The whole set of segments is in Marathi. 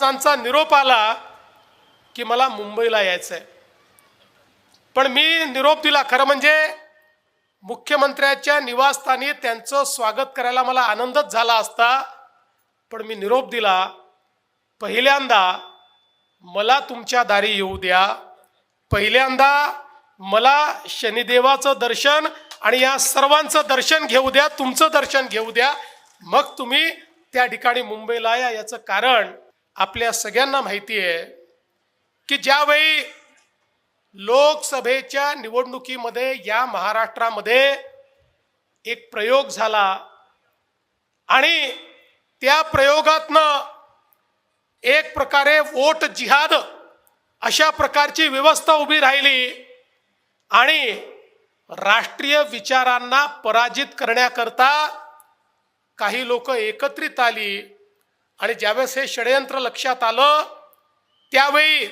त्यांचा निरोप आला की मला मुंबईला यायचं आहे पण मी निरोप दिला. खरं म्हणजे मुख्यमंत्र्याच्या निवासस्थानी त्यांचं स्वागत करायला मला आनंदच झाला असता पण मी निरोप दिला. पहिल्यांदा मला तुमच्या दारी येऊ द्या. पहिल्यांदा मला शनिदेवाचं दर्शन आणि या सर्वांचं दर्शन घेऊ द्या. तुमचं दर्शन घेऊ द्या. मग तुम्ही त्या ठिकाणी मुंबईला या. याचं कारण आपल्या सगळ्यांना माहिती आहे की ज्यावेळी लोकसभेच्या निवडणुकीमध्ये या महाराष्ट्रामध्ये एक प्रयोग झाला आणि त्या प्रयोगातनं एक प्रकारे वोट जिहाद अशा प्रकारची व्यवस्था उभी राहिली आणि राष्ट्रीय विचारांना पराजित करण्याकरता काही लोक एकत्रित आली. आणि ज्यावेळेस हे षडयंत्र लक्षात आलं त्यावेळी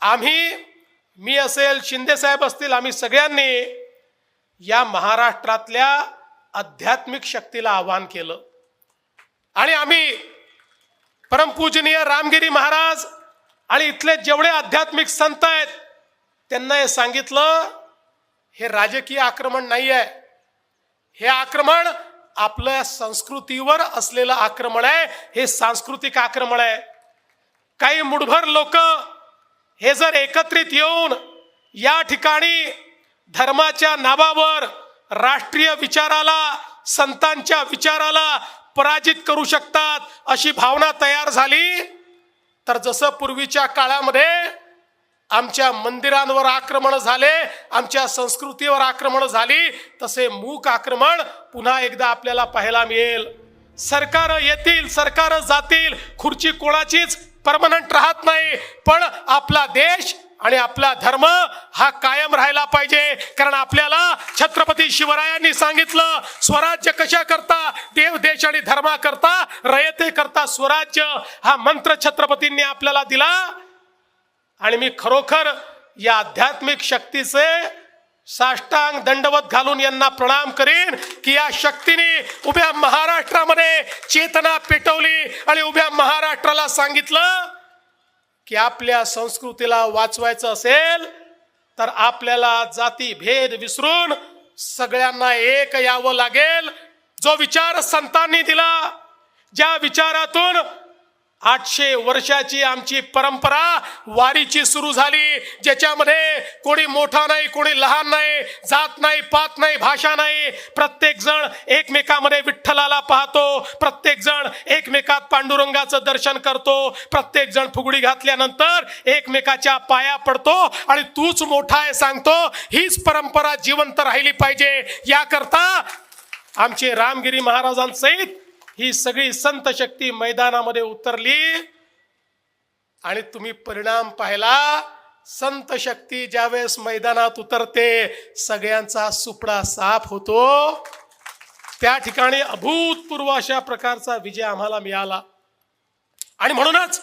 आम्ही मी असेल शिंदे साहेब असतील आम्ही सगळ्यांनी या महाराष्ट्रातल्या आध्यात्मिक शक्तीला आवाहन केलं. आणि आम्ही परमपूजनीय रामगिरी महाराज आणि इथले जेवढे आध्यात्मिक संत आहेत त्यांना हे सांगितलं हे राजकीय आक्रमण नाही आहे हे आक्रमण आपल्या संस्कृतीवर असलेलं आक्रमण आहे. हे सांस्कृतिक आक्रमण आहे. काही मुठभर लोक हे जर एकत्रित येऊन या ठिकाणी धर्माच्या नावावर राष्ट्रीय विचाराला संतांच्या विचाराला पराजित करू शकतात अशी भावना तयार झाली तर जसं पूर्वीच्या काळामध्ये आमच्या मंदिरांवर आक्रमण झाले आमच्या संस्कृतीवर आक्रमण झाली तसे मूक आक्रमण पुन्हा एकदा आपल्याला पाहायला मिळेल. सरकार येतील सरकार जातील खुर्ची कोणाचीच परमनंट राहत नाही. पण आपला देश आणि आपला धर्म हा कायम राहायला पाहिजे. कारण आपल्याला छत्रपती शिवरायांनी सांगितलं स्वराज्य कशा करता? देव देश आणि धर्मा करता रयते करता स्वराज्य. हा मंत्र छत्रपतींनी आपल्याला दिला. आणि मी खरोखर या आध्यात्मिक शक्तीचे साष्टांग दंडवत घालून यांना प्रणाम करीन की या शक्तीने उभ्या महाराष्ट्रामध्ये चेतना पेटवली आणि उभ्या महाराष्ट्राला सांगितलं की आपल्या संस्कृतीला वाचवायचं असेल तर आपल्याला जाती भेद विसरून सगळ्यांना एक यावं लागेल. जो विचार संतांनी दिला ज्या विचारातून आठशे वर्षाची आमची परंपरा वारीची सुरू झाली. ज्याच्यामध्ये कोणी मोठा नाही कोणी लहान नाही जात नाही पात नाही भाषा नाही. प्रत्येक जण एकमेकामध्ये विठ्ठलाला पाहतो. प्रत्येक जण एकमेकात पांडुरंगाचं दर्शन करतो. प्रत्येक जण फुगडी घातल्यानंतर एकमेकाच्या पाया पडतो. आणि तूच मोठा आहे सांगतो हीच परंपरा जिवंत राहिली पाहिजे. याकरता आमचे रामगिरी महाराजांसहित ही सगळी संत शक्ती मैदानामध्ये उतरली. आणि तुम्ही परिणाम पाहिला. संत शक्ती ज्यावेळेस मैदानात उतरते सगळ्यांचा सुपडा साफ होतो. त्या ठिकाणी अभूतपूर्व अशा प्रकारचा विजय आम्हाला मिळाला. आणि म्हणूनच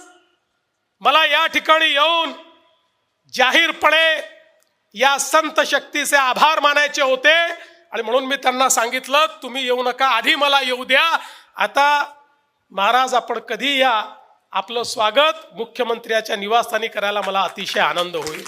मला या ठिकाणी येऊन जाहीरपणे या संत शक्तीचे आभार मानायचे होते. आणि म्हणून मी त्यांना सांगितलं तुम्ही येऊ नका आधी मला येऊ द्या आता महाराज आपण कधी या आपलं स्वागत मुख्यमंत्र्याच्या निवासस्थानी करायला मला अतिशय आनंद होईल.